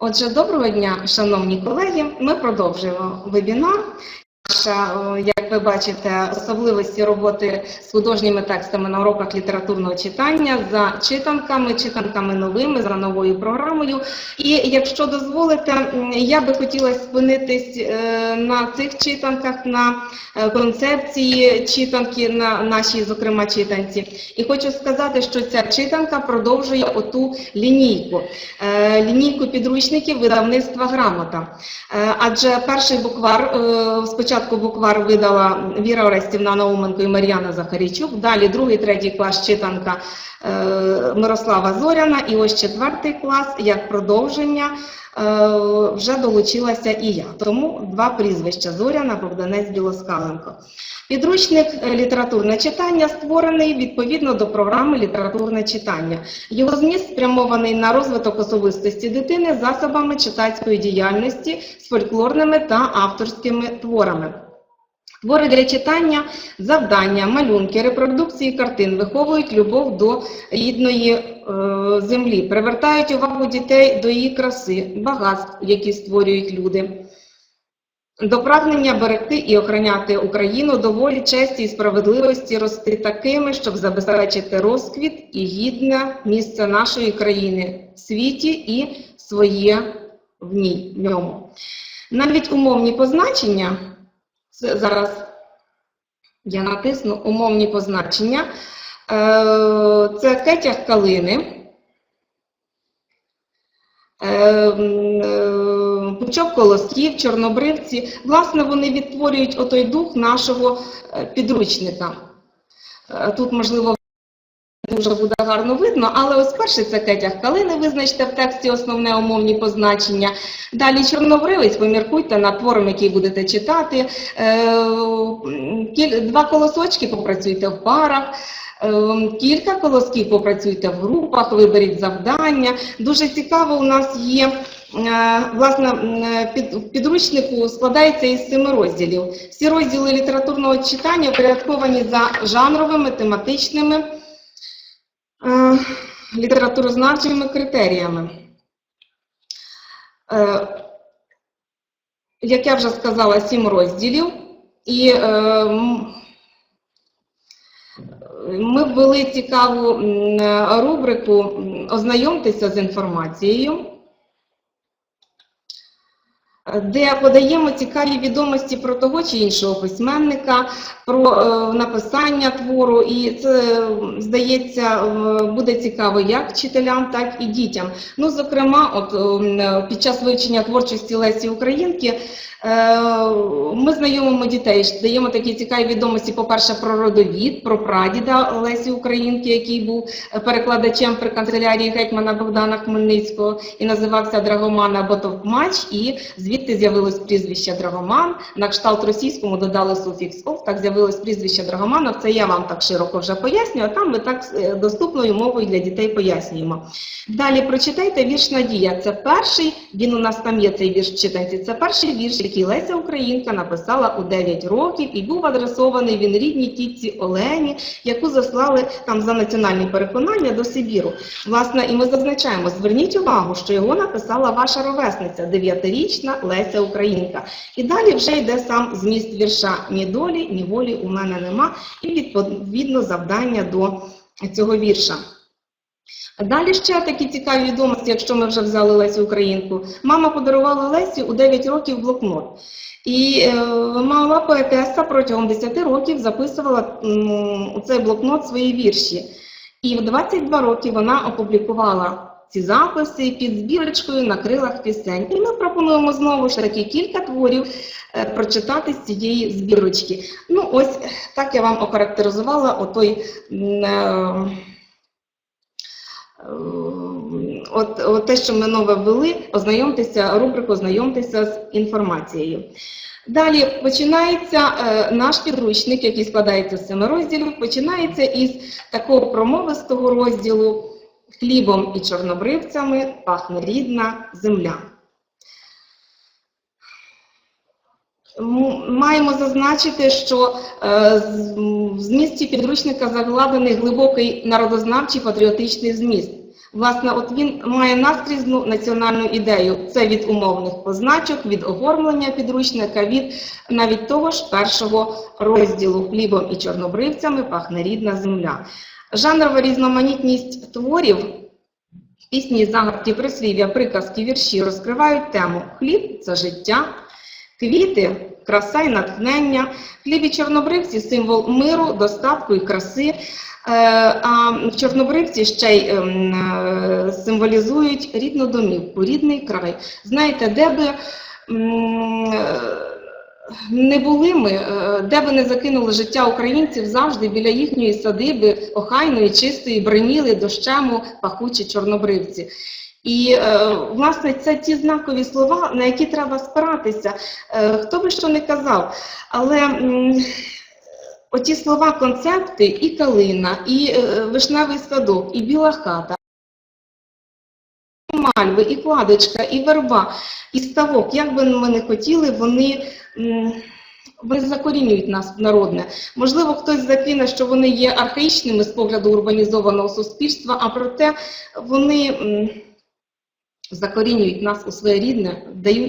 Отже, доброго дня, шановні колеги. Ми продовжуємо вебінар. Як ви бачите, особливості роботи з художніми текстами на уроках літературного читання за читанками, читанками новими, за новою програмою. І якщо дозволите, я би хотіла спинитись е, на цих читанках, на е, концепції читанки, на нашій, зокрема, читанці. І хочу сказати, що ця читанка продовжує оту лінійку, е, лінійку підручників видавництва грамота. Адже перший буквар, е, спочатку буквар видала Віра Орестівна Науменко і Мар'яна Захарійчук, далі другий, третій клас читанка е, Мирослава Зоряна, і ось четвертий клас, як продовження, вже долучилася і я. Тому два прізвища Зоряна, Богданець, Білоскаленко. Підручник е, літературне читання створений відповідно до програми літературне читання. Його зміст спрямований на розвиток особистості дитини засобами читацької діяльності з фольклорними та авторськими творами. Твори для читання, завдання, малюнки, репродукції картин виховують любов до рідної е, землі, привертають увагу дітей до її краси, багатств, які створюють люди. До прагнення берегти і охороняти Україну до волі, честі і справедливості рости такими, щоб забезпечити розквіт і гідне місце нашої країни в світі і своє в ній в ньому. Навіть умовні позначення, це зараз я натисну умовні позначення, е, це кетяг калини. Е, е, Пучок колосків, чорнобривці, власне, вони відтворюють отой дух нашого підручника. Тут, можливо, дуже буде гарно видно, але ось перший це кетяг калини, визначте в тексті основне умовні позначення. Далі чорнобривець, поміркуйте над твором, який будете читати. Е, Два колосочки попрацюйте в парах. Е, Кілька колосків попрацюйте в групах, виберіть завдання. Дуже цікаво, у нас є е, власне під, підручнику складається із семи розділів. Всі розділи літературного читання упорядковані за жанровими, тематичними, е, літературознавчими критеріями. Е, Як я вже сказала, сім розділів. І е, ми ввели цікаву е, рубрику Ознайомтеся з інформацією, де подаємо цікаві відомості про того чи іншого письменника, про е, написання твору, і це, здається, е, буде цікаво як вчителям, так і дітям. Ну, зокрема, от ем, е, під час вивчення творчості Лесі Українки е, ми знайомимо дітей, даємо такі цікаві відомості, по-перше, про родовід, про прадіда Лесі Українки, який був е, перекладачем при канцелярії гетьмана Богдана Хмельницького і називався Драгоман або Товкмач, і звідти з'явилось прізвище Драгоман. На кшталт російському додали суфікс «ов», так з'явилось прізвище Драгоманов. Це я вам так широко вже пояснюю, а там ми так е, доступною мовою для дітей пояснюємо. Далі прочитайте вірш Надія. Це перший, він у нас там є цей вірш в читанці. Це перший вірш, який Леся Українка написала у 9 років і був адресований він рідній тітці Олені, яку заслали там за національні переконання до Сибіру. Власне, і ми зазначаємо, зверніть увагу, що його написала ваша ровесниця, дев'ятирічна Леся Українка. І далі вже йде сам зміст вірша ні долі, ні волі у мене нема, і відповідно завдання до цього вірша. Далі ще такі цікаві відомості, якщо ми вже взяли Лесю Українку. Мама подарувала Лесі у 9 років блокнот. І е, мала поетеса протягом 10 років записувала у цей блокнот свої вірші. І в 22 роки вона опублікувала ці записи під збірочкою на крилах пісень. І ми пропонуємо знову ж таки кілька творів е, прочитати з цієї збірочки. Ну, ось так я вам охарактеризувала отой. е, От, от те, що ми нове ввели, ознайомтеся, рубрику ознайомтеся з інформацією. Далі починається е, наш підручник, який складається з семи розділів, починається із такого промовистого розділу хлібом і чорнобривцями пахне рідна земля. М- Маємо зазначити, що е, в змісті підручника закладений глибокий народознавчий патріотичний зміст. Власне, от він має наскрізну національну ідею. Це від умовних позначок, від оформлення підручника, від навіть того ж першого розділу хлібом і чорнобривцями пахне рідна земля. Жанрова різноманітність творів, пісні, загадки, прислів'я, приказки, вірші розкривають тему Хліб це життя, квіти, краса і натхнення, хліб і чорнобривці символ миру, достатку і краси. Е, А чорнобривці ще й ем, е, символізують рідну домівку, рідний край. Знаєте, де би е, не були ми, де би не закинули життя українців, завжди біля їхньої садиби, охайної, чистої, бреніли дощему пахучі чорнобривці. І, е, власне, це ті знакові слова, на які треба спиратися. Е, Хто би що не казав, але м, оті слова, концепти, і калина, і е, вишневий садок, і біла хата, і мальви, і кладочка, і верба, і ставок, як би ми не хотіли, вони. вони закорінюють нас в народне. Можливо, хтось закине, що вони є архаїчними з погляду урбанізованого суспільства, а проте вони закорінюють нас у своє рідне,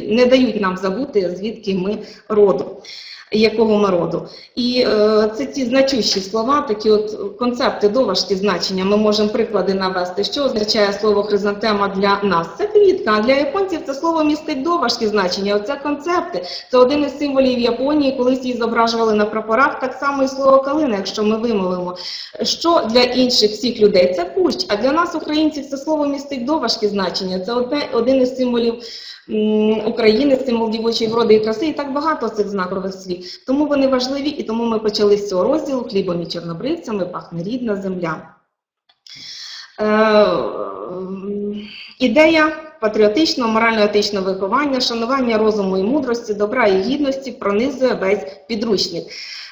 не дають нам забути, звідки ми роду, якого ми роду. І е, це ті значущі слова, такі от концепти, доважкі значення. Ми можемо приклади навести. Що означає слово хризантема для нас? Це квітка, а для японців це слово містить доважкі значення. Оце концепти. Це один із символів Японії, колись її зображували на прапорах, так само і слово калина, якщо ми вимовимо. Що для інших всіх людей це кущ, а для нас, українців, це слово містить доважкі значення. Це одне, один із символів України, символ дівочої вроди і краси, і так багато цих знакових слів. Тому вони важливі, і тому ми почали з цього розділу хлібом і чорнобривцями пахне рідна земля. Е, ідея патріотичного, морально-етичного виховання, шанування розуму і мудрості, добра і гідності пронизує весь підручник.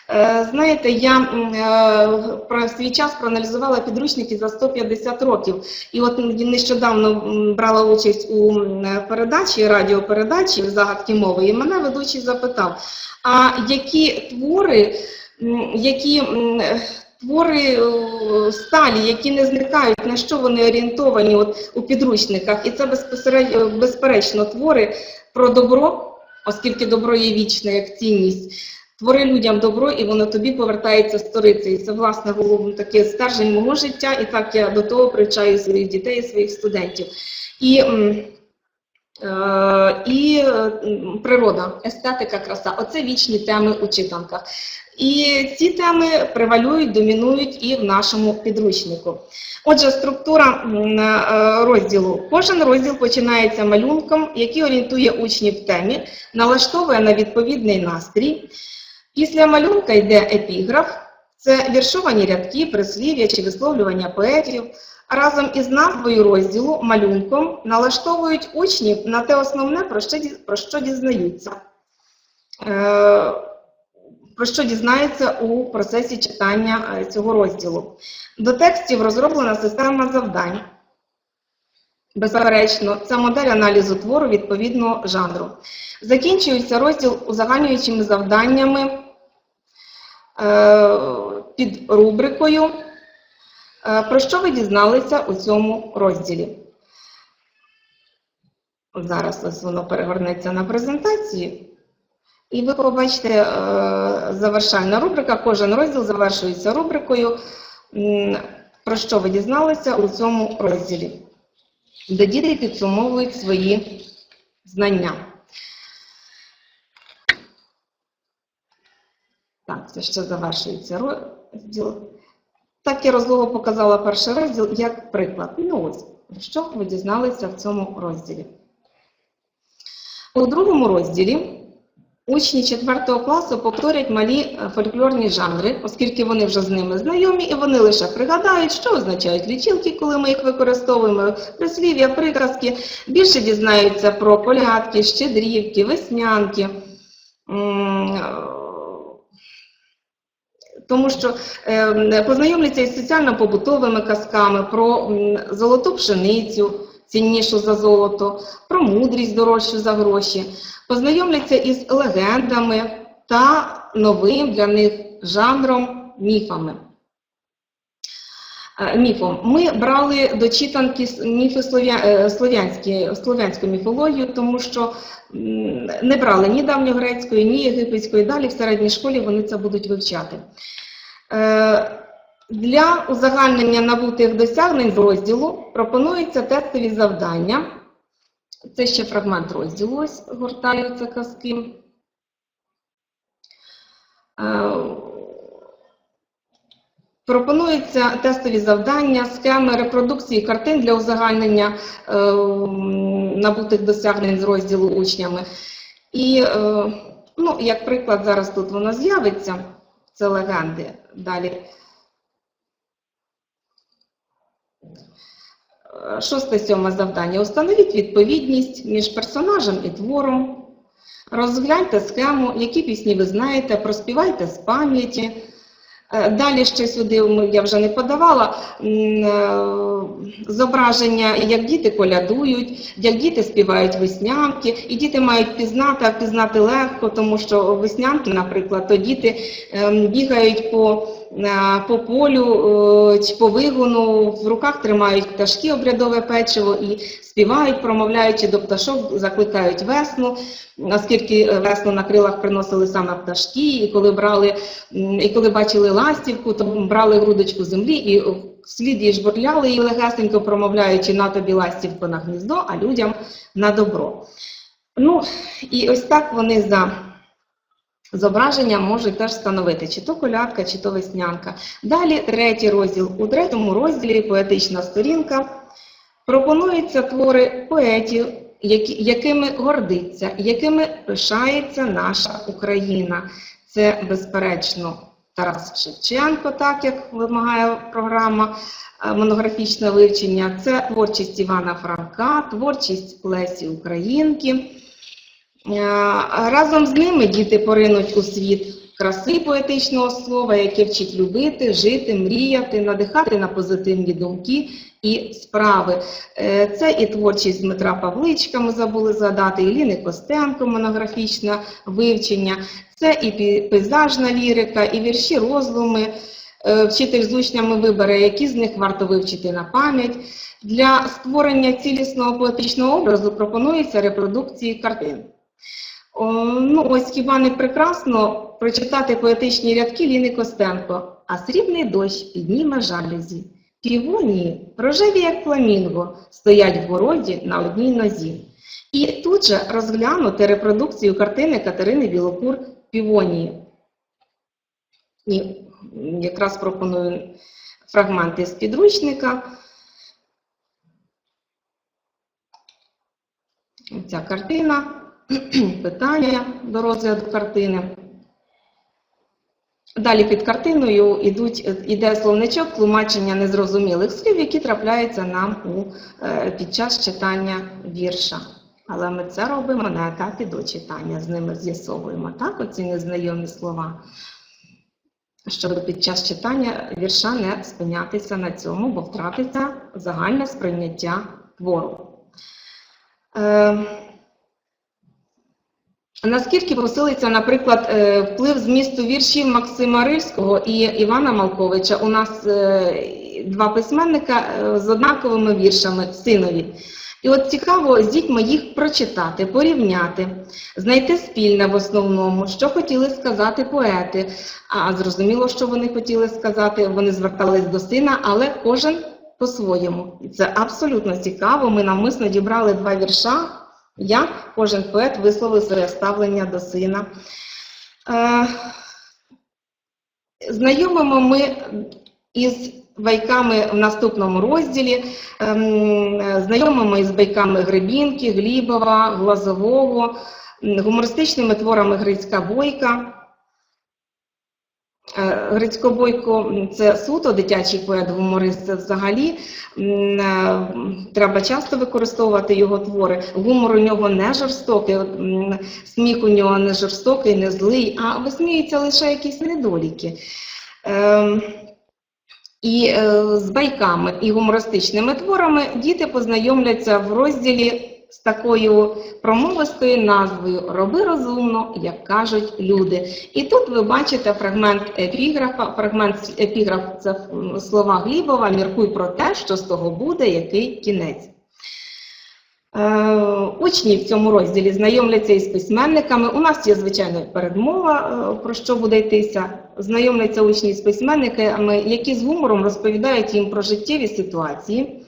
Е, Знаєте, я е, про свій час проаналізувала підручники за 150 років. І от нещодавно брала участь у передачі, радіопередачі загадки мови, і мене ведучий запитав: а які твори, які твори е, сталі, які не зникають, на що вони орієнтовані от у підручниках? І це безпосередньо безперечно твори про добро, оскільки добро є вічне як цінність. Твори людям добро, і воно тобі повертається сторицею. І це, власне, було таке стержень мого життя, і так я до того привчаю своїх дітей, своїх студентів. І, е, і е, природа, естетика, краса оце вічні теми у читанках. І ці теми превалюють, домінують і в нашому підручнику. Отже, структура е, розділу. Кожен розділ починається малюнком, який орієнтує учнів в темі, налаштовує на відповідний настрій. Після малюнка йде епіграф, це віршовані рядки, прислів'я чи висловлювання поетів. Разом із назвою розділу малюнком налаштовують учнів на те основне, про що, про що дізнаються. Е, про що дізнаються у процесі читання е, цього розділу. До текстів розроблена система завдань. Безперечно, це модель аналізу твору відповідного жанру. Закінчується розділ узагальнюючими завданнями е, під рубрикою Про що ви дізналися у цьому розділі? Зараз ось воно перегорнеться на презентації. І ви побачите е, завершальна рубрика. Кожен розділ завершується рубрикою, про що ви дізналися у цьому розділі, де діти підсумовують свої знання. Так, це ще завершується розділ. Так я розлого показала перший розділ як приклад. Ну ось, що ви дізналися в цьому розділі. У другому розділі учні 4 класу повторять малі е, фольклорні жанри, оскільки вони вже з ними знайомі, і вони лише пригадають, що означають лічилки, коли ми їх використовуємо, прислів'я, приказки, більше дізнаються про колядки, щедрівки, веснянки. Тому що е, познайомляться із соціально-побутовими казками про золоту пшеницю, ціннішу за золото, про мудрість дорожчу за гроші, познайомляться із легендами та новим для них жанром міфами. Е, Міфом. Ми брали до читанки міфи е, слов'янські, слов'янську міфологію, тому що не брали ні давньогрецької, ні єгипетської. Далі в середній школі вони це будуть вивчати. Е, Для узагальнення набутих досягнень з розділу пропонуються тестові завдання. Це ще фрагмент розділу, ось гортаються казки. Пропонуються тестові завдання, схеми репродукції картин для узагальнення е, набутих досягнень з розділу учнями. І, е, ну, як приклад, зараз тут воно з'явиться, це легенди. Далі. Шосте сьоме завдання. Установіть відповідність між персонажем і твором. Розгляньте схему, які пісні ви знаєте, проспівайте з пам'яті. Е, Далі ще сюди я вже не подавала е, зображення, як діти колядують, як діти співають веснянки, і діти мають пізнати, а пізнати легко, тому що веснянки, наприклад, то діти ем, бігають по, по полю е, чи по вигону, в руках тримають пташки обрядове печиво і співають, промовляючи до пташок, закликають весну, оскільки е, весну на крилах приносили саме пташки, і коли брали І коли бачили ластівку, то брали грудочку землі і вслід її жбурляли її легесенько промовляючи на тобі ластівку на гніздо, а людям на добро. Ну, і ось так вони за зображенням можуть теж встановити, чи то колядка, чи то веснянка. Далі третій розділ. У третьому розділі поетична сторінка пропонуються твори поетів, які, якими гордиться, якими пишається наша Україна. Це, безперечно, Тарас Шевченко, так як вимагає програма е, монографічне вивчення. Це творчість Івана Франка, творчість Лесі Українки. Е, Разом з ними діти поринуть у світ краси поетичного слова, яке вчить любити, жити, мріяти, надихати на позитивні думки і справи. Е, Це і творчість Дмитра Павличка, ми забули згадати, і Ліни Костенко, монографічне вивчення. Це і пейзажна лірика, і вірші роздуми. Е, Вчитель з учнями вибере, які з них варто вивчити на пам'ять. Для створення цілісного поетичного образу пропонуються репродукції картин. Ну, ось хіба не прекрасно прочитати поетичні рядки Ліни Костенко, а срібний дощ підніме жалюзі. Півонії, рожеві, як фламінго, стоять в городі на одній нозі. І тут же розглянути репродукцію картини Катерини Білокур Півонії. І якраз пропоную фрагменти з підручника. Ця картина, питання до розгляду картини. Далі під картиною ідуть, іде словничок тлумачення незрозумілих слів, які трапляються нам у, е, під час читання вірша. Але ми це робимо на етапі до читання, з ними з'ясовуємо так, оці незнайомі слова, щоб під час читання вірша не спинятися на цьому, бо втратиться загальне сприйняття твору. Е, Наскільки посилиться, наприклад, е, вплив змісту віршів Максима Рильського і Івана Малковича? У нас е, два письменника е, з однаковими віршами синові. І от цікаво з дітьми їх прочитати, порівняти, знайти спільне в основному, що хотіли сказати поети. А зрозуміло, що вони хотіли сказати, вони звертались до сина, але кожен по-своєму. І це абсолютно цікаво. Ми навмисно дібрали два вірша як кожен поет висловив своє ставлення до сина. Е, знайомимо ми із байками в наступному розділі, ем, знайомимо із байками Гребінки, Глібова, Глазового, гумористичними творами Грицька Бойка. Е, Грицько Бойко це суто дитячий поет-гуморист. Це взагалі е, треба часто використовувати його твори. Гумор у нього не жорстокий, сміх у нього не жорстокий, не злий, а висміюються лише якісь недоліки. Ем, І е, з байками і гумористичними творами діти познайомляться в розділі з такою промовистою назвою Роби розумно, як кажуть люди. І тут ви бачите фрагмент епіграфа. Фрагмент епіграф це слова Глібова Міркуй про те, що з того буде, який кінець. Е, Учні в цьому розділі знайомляться із письменниками. У нас є, звичайно, передмова, е, про що буде йтися. Знайомляться учні з письменниками, які з гумором розповідають їм про життєві ситуації,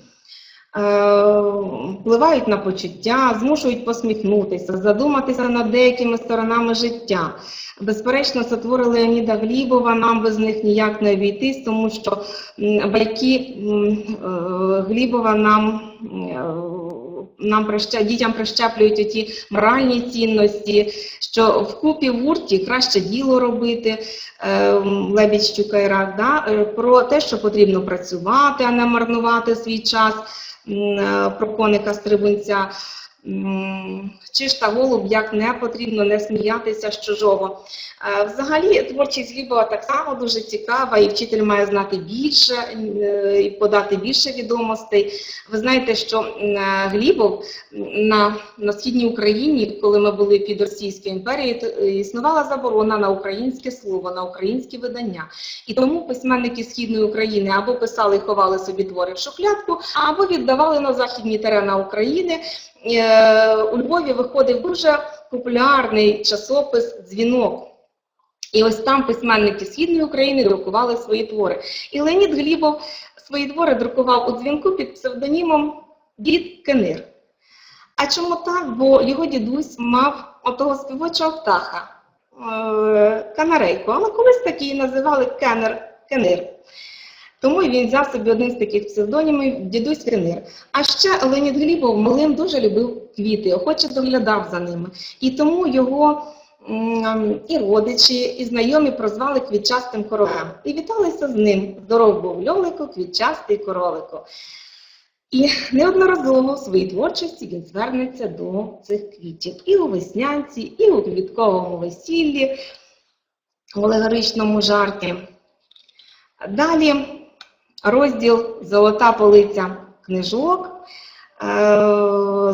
впливають на почуття, змушують посміхнутися, задуматися над деякими сторонами життя. Безперечно, сотвори Леоніда Глібова нам без них ніяк не обійтись, тому що батьки е, Глібова нам, е, нам прища, дітям прищеплюють оті моральні цінності, що в купі в гурті краще діло робити, е, Лебідь Щука і Рак, да? е, про те, що потрібно працювати, а не марнувати свій час, е, Стрибунця. М, Чи ж та голуб, як не потрібно не сміятися з чужого. Е, Взагалі, творчість Глібова так само дуже цікава, і вчитель має знати більше е, і подати більше відомостей. Ви знаєте, що е, Глібов на, на східній Україні, коли ми були під Російською імперією, існувала заборона на українське слово, на українські видання. І тому письменники Східної України або писали і ховали собі твори в шухлядку, або віддавали на західні терена України. Е, У Львові виходив дуже популярний часопис Дзвінок. І ось там письменники Східної України друкували свої твори. І Леонід Глібов свої твори друкував у дзвінку під псевдонімом Дід Кенир. А чому так? Бо його дідусь мав отого співочого птаха е, канарейку, але колись такі називали Кенир. Тому він взяв собі один з таких псевдонімів дідусь Кенир. А ще Леонід Глібов малим дуже любив квіти, охоче доглядав за ними. І тому його і родичі, і знайомі прозвали квітчастим королем. І віталися з ним. Здоров був льолику, квітчастий королику. І неодноразово в своїй творчості він звернеться до цих квітів і у веснянці, і у квітковому весіллі, в алегоричному жарті. Далі розділ Золота полиця книжок, е,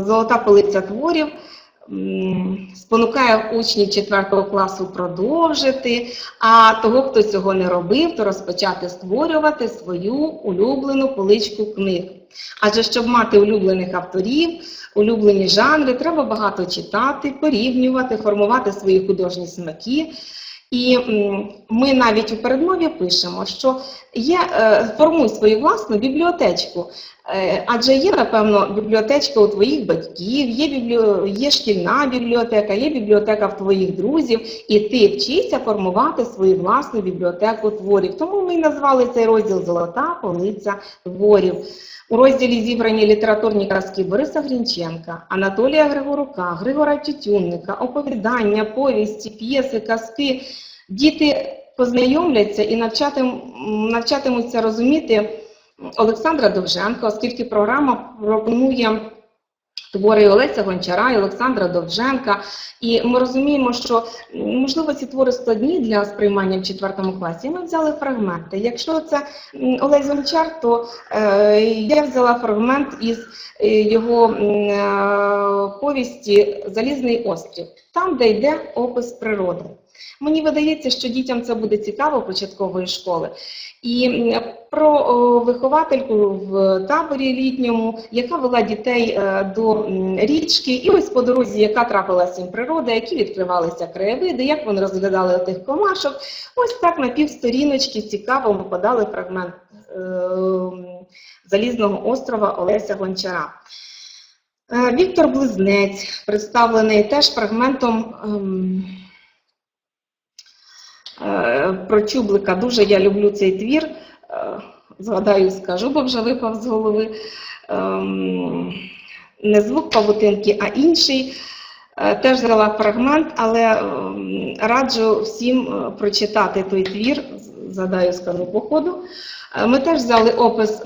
золота полиця творів спонукає учнів 4 класу продовжити, а того, хто цього не робив, то розпочати створювати свою улюблену поличку книг. Адже щоб мати улюблених авторів, улюблені жанри, треба багато читати, порівнювати, формувати свої художні смаки. І ми навіть у передмові пишемо, що є, формую формуй свою власну бібліотечку. Е, Адже є, напевно, бібліотечка у твоїх батьків, є, біблі... є шкільна бібліотека, є бібліотека в твоїх друзів, і ти вчишся формувати свою власну бібліотеку творів. Тому ми назвали цей розділ Золота полиця творів. У розділі зібрані літературні казки Бориса Грінченка, Анатолія Григорука, Григора Тютюнника, оповідання, повісті, п'єси, казки. Діти познайомляться і навчатим, навчатимуться розуміти Олександра Довженка, оскільки програма пропонує твори Олеся Гончара і Олександра Довженка. І ми розуміємо, що можливо ці твори складні для сприймання в 4 класі. Ми взяли фрагменти. Якщо це Олесь Гончар, то е, я взяла фрагмент із е, його е, повісті Залізний острів, там, де йде опис природи. Мені видається, що дітям це буде цікаво початкової школи. І про виховательку в таборі літньому, яка вела дітей е, до річки, і ось по дорозі, яка трапилася їм природа, які відкривалися краєвиди, як вони розглядали тих комашок. Ось так на півсторіночки цікаво ми подали фрагмент е, Залізного острова Олеся Гончара. Е, Віктор Близнець представлений теж фрагментом. ем, Про Чублика дуже я люблю цей твір. Е, Згадаю, скажу, бо вже випав з голови. Ем, Не звук павутинки, а інший. Е, Теж взяла фрагмент, але ем, раджу всім е, прочитати той твір. Згадаю, скажу по ходу. Ми теж взяли опис.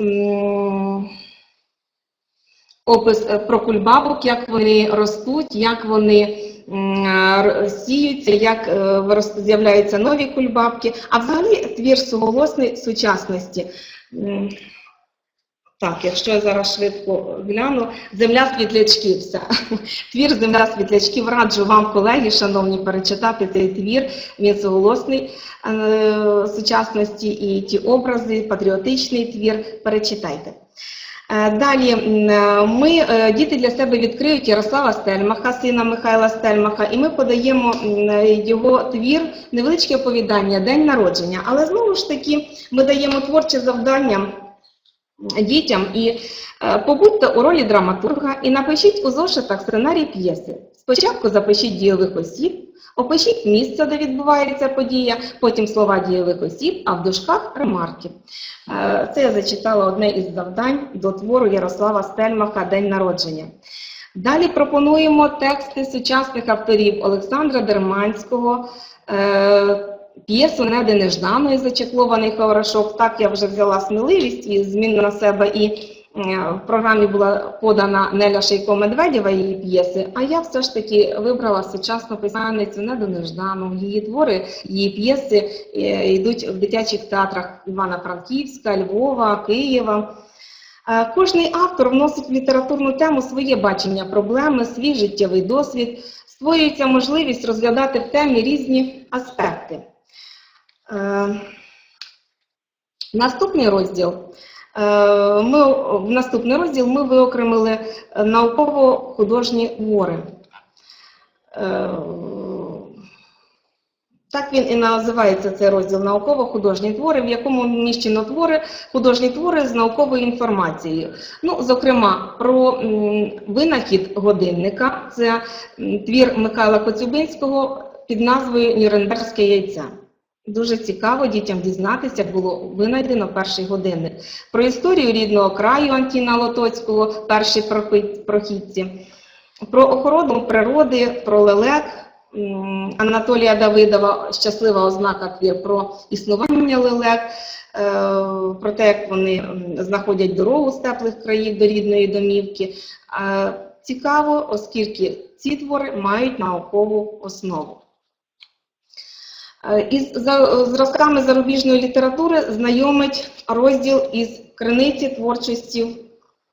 Опис е, про кульбабок, як вони ростуть, як вони м, сіються, як е, з'являються нові кульбабки. А взагалі твір суголосний сучасності. Так, якщо я зараз швидко гляну, земля світлячків. Все. Твір Земля світлячків раджу вам, колеги, шановні, перечитати цей твір. Він суголосний е, сучасності і ті образи, патріотичний твір. Перечитайте. Е, Далі е, ми е, діти для себе відкриють Ярослава Стельмаха, сина Михайла Стельмаха, і ми подаємо його твір, невеличке оповідання, день народження. Але знову ж таки ми даємо творче завдання дітям і е, побудьте у ролі драматурга і напишіть у зошитах сценарій п'єси. Спочатку запишіть дієвих осіб, опишіть місце, де відбувається подія, потім слова дієвих осіб, а в дужках ремарки. Е, Це я зачитала одне із завдань до твору Ярослава Стельмаха День народження. Далі пропонуємо тексти сучасних авторів Олександра Дерманського, е, п'єсу Неди Нежданої зачеклований хаврашок. Так я вже взяла сміливість і змін на себе. І е, в програмі була подана Неля Шейко Медведєва її п'єси. А я все ж таки вибрала сучасну письменницю Неду Неждану. Її твори, її п'єси е, йдуть в дитячих театрах Івана-Франківська, Львова, Києва. Е, Кожний автор вносить в літературну тему своє бачення проблеми, свій життєвий досвід, створюється можливість розглядати в темі різні аспекти. Е, Наступний розділ. Е, Ми, в наступний розділ ми виокремили науково-художні твори. Е, Так він і називається цей розділ науково-художні твори, в якому вміщено твори, художні твори з науковою інформацією. Ну, зокрема, про винахід годинника. Це твір Михайла Коцюбинського під назвою Нюрнберзьке яйця. Дуже цікаво дітям дізнатися, було винайдено перший годинник. Про історію рідного краю Антіна Лотоцького, перші прохідці, про охорону природи, про лелек Анатолія Давидова, щаслива ознака твір про існування лелек, е, про те, як вони знаходять дорогу з теплих країв до рідної домівки. Е, Цікаво, оскільки ці твори мають наукову основу. Е, Із зразками зарубіжної літератури знайомить розділ із криниці творчості,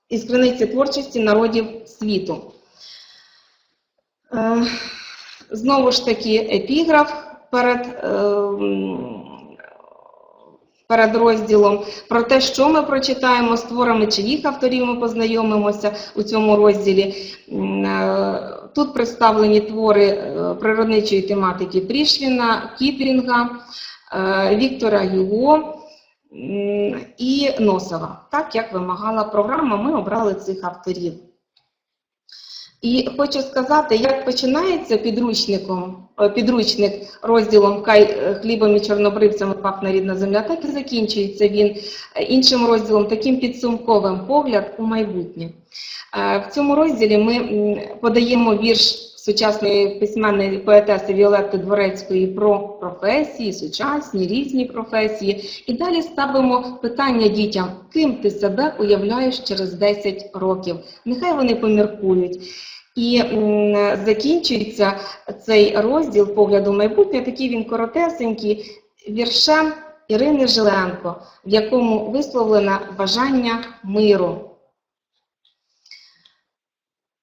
із криниці творчості народів світу. Е, Знову ж таки, епіграф перед, е, м, перед розділом про те, що ми прочитаємо з творами, чиїх авторів ми познайомимося у цьому розділі. Е, Тут представлені твори е, природничої тематики Прішвіна, Кіплінга, е, Віктора Гюго і Носова. Так як вимагала програма, ми обрали цих авторів. І хочу сказати, як починається підручником, е, підручник розділом «Кай е, хлібом і чорнобривцями пахне рідна земля, так і закінчується він е, іншим розділом, таким підсумковим погляд у майбутнє. В цьому розділі ми подаємо вірш сучасної письменної поетеси Віолетти Дворецької про професії, сучасні, різні професії. І далі ставимо питання дітям, ким ти себе уявляєш через 10 років. Нехай вони поміркують. І закінчується цей розділ погляду майбутнє, такий він коротесенький, віршем Ірини Жиленко, в якому висловлено бажання миру.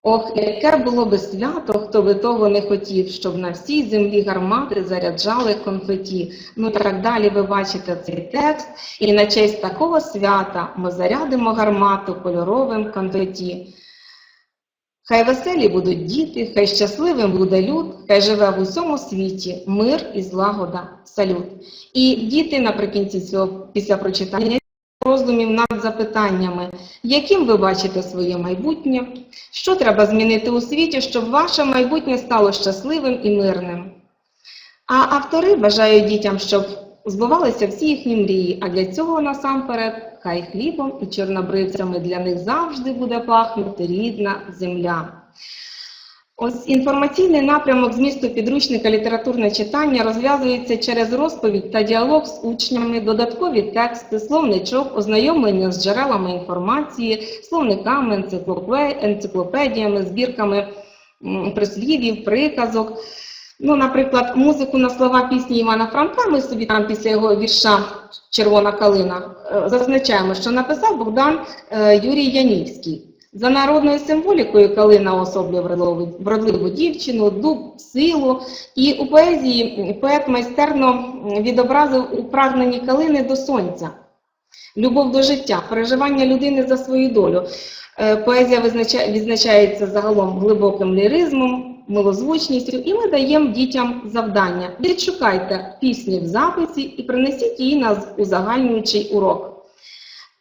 Ох, яке було би свято, хто би того не хотів, щоб на всій землі гармати заряджали конфеті. Ну так далі ви бачите цей текст, і на честь такого свята ми зарядимо гармату кольоровим конфеті. Хай веселі будуть діти, хай щасливим буде люд, хай живе в усьому світі мир і злагода, салют. І діти наприкінці цього, після прочитання роздумів над запитаннями, яким ви бачите своє майбутнє, що треба змінити у світі, щоб ваше майбутнє стало щасливим і мирним. А автори бажають дітям, щоб збувалися всі їхні мрії, а для цього насамперед хай хлібом і чорнобривцями для них завжди буде пахнути рідна земля. Ось інформаційний напрямок змісту підручника літературне читання розв'язується через розповідь та діалог з учнями, додаткові тексти, словничок, ознайомлення з джерелами інформації, словниками, енциклопедіями, збірками прислівів, приказок. Ну, наприклад, музику на слова пісні Івана Франка, ми собі там після його вірша Червона калина е, зазначаємо, що написав Богдан е, Юрій Янівський. За народною символікою калина особлює вродливу, дівчину, дуб, силу. І у поезії поет майстерно відобразив у прагненні калини до сонця, любов до життя, переживання людини за свою долю. Е, Поезія визнача- відзначається загалом глибоким ліризмом, милозвучністю, і ми даємо дітям завдання. Відшукайте пісні в записі і принесіть її на узагальнюючий урок.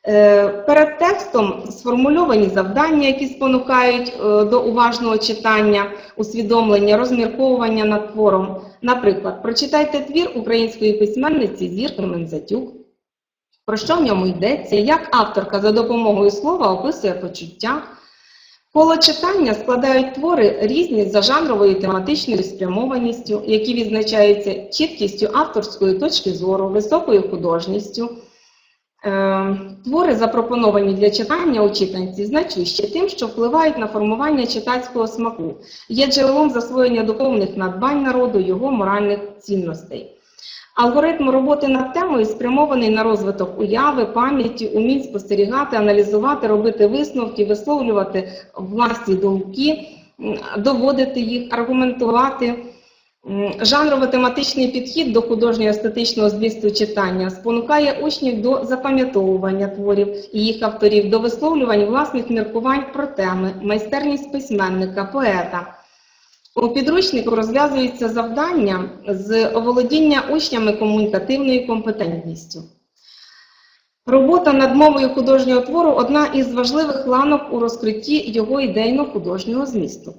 Е, Перед текстом сформульовані завдання, які спонукають е, до уважного читання, усвідомлення, розмірковування над твором. Наприклад, прочитайте твір української письменниці Зірки Мензатюк. Про що в ньому йдеться, як авторка за допомогою слова описує почуття. Коло читання складають твори різні за жанровою і тематичною спрямованістю, які відзначаються чіткістю авторської точки зору, високою художністю. Е, Твори, запропоновані для читання у читанці, значущі тим, що впливають на формування читацького смаку, є джерелом засвоєння духовних надбань народу, його моральних цінностей. Алгоритм роботи над темою спрямований на розвиток уяви, пам'яті, умінь спостерігати, аналізувати, робити висновки, висловлювати власні думки, доводити їх, аргументувати. Жанрово-тематичний підхід до художнього естетичного змісту читання спонукає учнів до запам'ятовування творів і їх авторів, до висловлювань власних міркувань про теми, майстерність письменника, поета. У підручнику розв'язується завдання з оволодіння учнями комунікативною компетентністю. Робота над мовою художнього твору одна із важливих ланок у розкритті його ідейно-художнього змісту.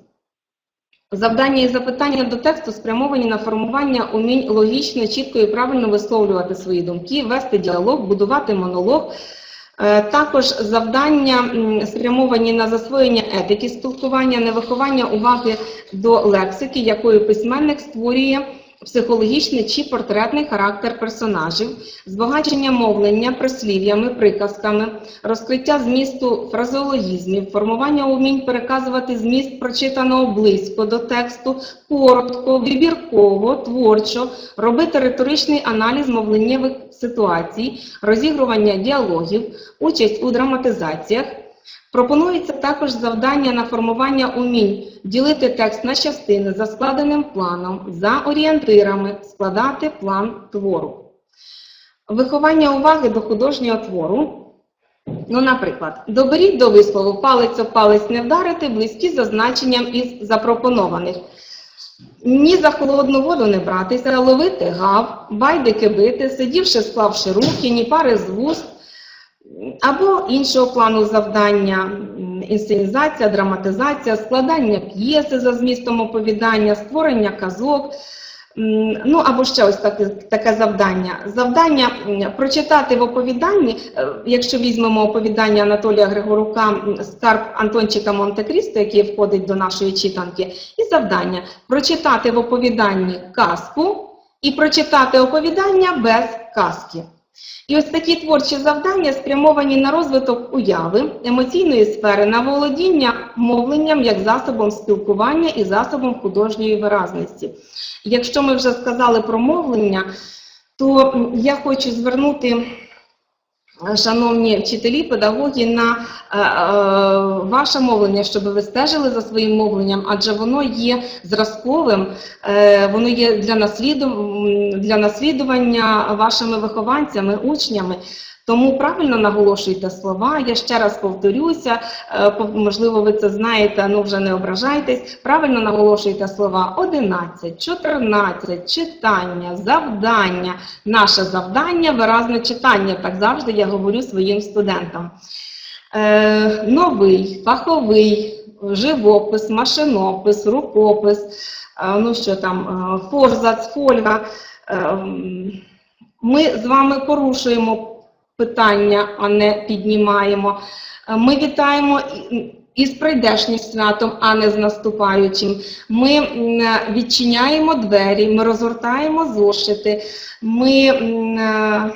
Завдання і запитання до тексту спрямовані на формування умінь логічно, чітко і правильно висловлювати свої думки, вести діалог, будувати монолог. Е, Також завдання спрямовані на засвоєння етики спілкування, на виховання уваги до лексики, якою письменник створює психологічний чи портретний характер персонажів, збагачення мовлення прислів'ями, приказками, розкриття змісту фразеологізмів, формування умінь переказувати зміст прочитаного близько до тексту, коротко, вибірково, творчо, робити риторичний аналіз мовленнєвих ситуацій, розігрування діалогів, участь у драматизаціях. Пропонується також завдання на формування умінь ділити текст на частини за складеним планом, за орієнтирами, складати план твору. Виховання уваги до художнього твору. Ну, наприклад, доберіть до вислову палець об палець не вдарити, близькі за значенням із запропонованих. Ні за холодну воду не братися, ловити гав, байдики бити, сидівши, склавши руки, ні пари з вуст, або іншого плану завдання, інсценізація, драматизація, складання п'єси за змістом оповідання, створення казок. Ну, або ще ось таке, таке завдання. Завдання прочитати в оповіданні, е, якщо візьмемо оповідання Анатолія Григорука «Скарб Антончика Монте-Крісто», який входить до нашої читанки, і завдання прочитати в оповіданні казку і прочитати оповідання без казки. І ось такі творчі завдання спрямовані на розвиток уяви, емоційної сфери, на володіння мовленням як засобом спілкування і засобом художньої виразності. Якщо ми вже сказали про мовлення, то я хочу звернути, шановні вчителі, педагоги, на е, е, ваше мовлення, щоб ви стежили за своїм мовленням, адже воно є зразковим, е, воно є для наслідування вашими вихованцями, учнями. Тому правильно наголошуйте слова. Я ще раз повторюся, е, можливо, ви це знаєте, ну вже не ображайтесь. Правильно наголошуйте слова 11, 14, читання, завдання. Наше завдання виразне читання. Так завжди я говорю своїм студентам. Е, новий, фаховий, живопис, машинопис, рукопис, е, ну що там, форзац, фольга. Ми з вами порушуємо питання, а не піднімаємо. Е, Ми вітаємо із прийдешнім святом, а не з наступаючим. Ми м, відчиняємо двері, ми розгортаємо зошити, ми е,